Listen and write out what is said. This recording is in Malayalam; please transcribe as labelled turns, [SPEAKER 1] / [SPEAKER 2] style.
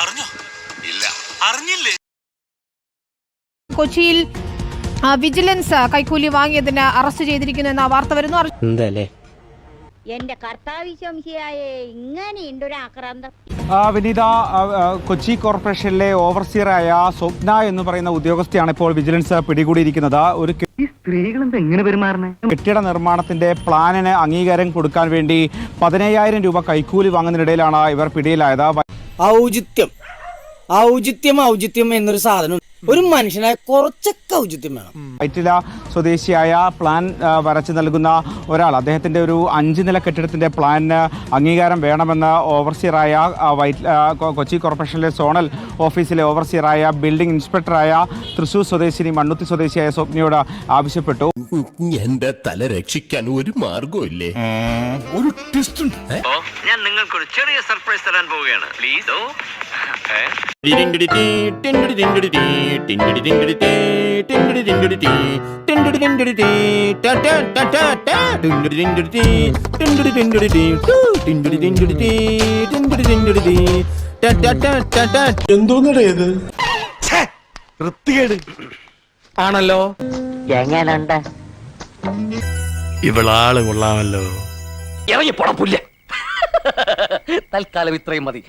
[SPEAKER 1] അറിഞ്ഞോ?
[SPEAKER 2] ഇല്ല.
[SPEAKER 1] അറിഞ്ഞില്ലേ?
[SPEAKER 3] കൊച്ചിയിൽ വിജിലൻസ് കൈക്കൂലി വാങ്ങിയതിന് അറസ്റ്റ് ചെയ്തിരിക്കുന്നു എന്ന വാർത്ത വരുന്നു.
[SPEAKER 4] എന്തല്ലേ?
[SPEAKER 5] എന്റെ കർത്താവിശംശിയായേ ഇങ്ങനെയുണ്ട് ഒരു ആക്രാന്തം.
[SPEAKER 6] ആ, വിനീത കൊച്ചി കോർപ്പറേഷനിലെ ഓവർസിയറായ സ്വപ്ന എന്ന് പറയുന്ന ഉദ്യോഗസ്ഥയാണ് ഇപ്പോൾ വിജിലൻസ് പിടികൂടിയിരിക്കുന്നത്. ഒരു കെട്ടിട നിർമ്മാണത്തിന്റെ പ്ലാനിന് അംഗീകാരം കൊടുക്കാൻ വേണ്ടി പതിനയ്യായിരം രൂപ കൈക്കൂലി വാങ്ങുന്നതിനിടയിലാണ് ഇവർ പിടിയിലായത്.
[SPEAKER 7] ഔചിത്യം. ഔചിത്യം ഔചിത്യം എന്നൊരു സാധനം. ഒരു മനുഷ്യനായ കുറച്ചൊക്കെ ഔചിത്യം വേണം.
[SPEAKER 6] വൈറ്റില സ്വദേശിയായ പ്ലാൻ വരച്ച് നൽകുന്ന ഒരാൾ. അദ്ദേഹത്തിന്റെ ഒരു അഞ്ച് നില കെട്ടിടത്തിന്റെ പ്ലാനിന് അംഗീകാരം വേണമെന്ന് ഓവർസിയറായ വൈറ്റ് കൊച്ചി കോർപ്പറേഷനിലെ സോണൽ ഓഫീസിലെ ഓവർസിയറായ ബിൽഡിംഗ് ഇൻസ്പെക്ടറായ തൃശൂർ സ്വദേശിനി മണ്ണുത്തി സ്വദേശിയായ സ്വപ്നയോട് ആവശ്യപ്പെട്ടു.
[SPEAKER 8] എന്റെ തല രക്ഷിക്കാൻ ഒരു മാർഗമില്ലേ
[SPEAKER 9] ഞാൻ നിങ്ങൾക്കൊരു ചെറിയ സർപ്രൈസ് തരാൻ പോവുകയാണ്. പ്ലീസ്
[SPEAKER 4] ആണല്ലോ.
[SPEAKER 7] എങ്ങനുണ്ട്?
[SPEAKER 4] ഇവളാൾ കൊള്ളാമല്ലോ.
[SPEAKER 7] ഇറങ്ങി പുറപ്പില്ല തൽക്കാലം ഇത്രയും മതി.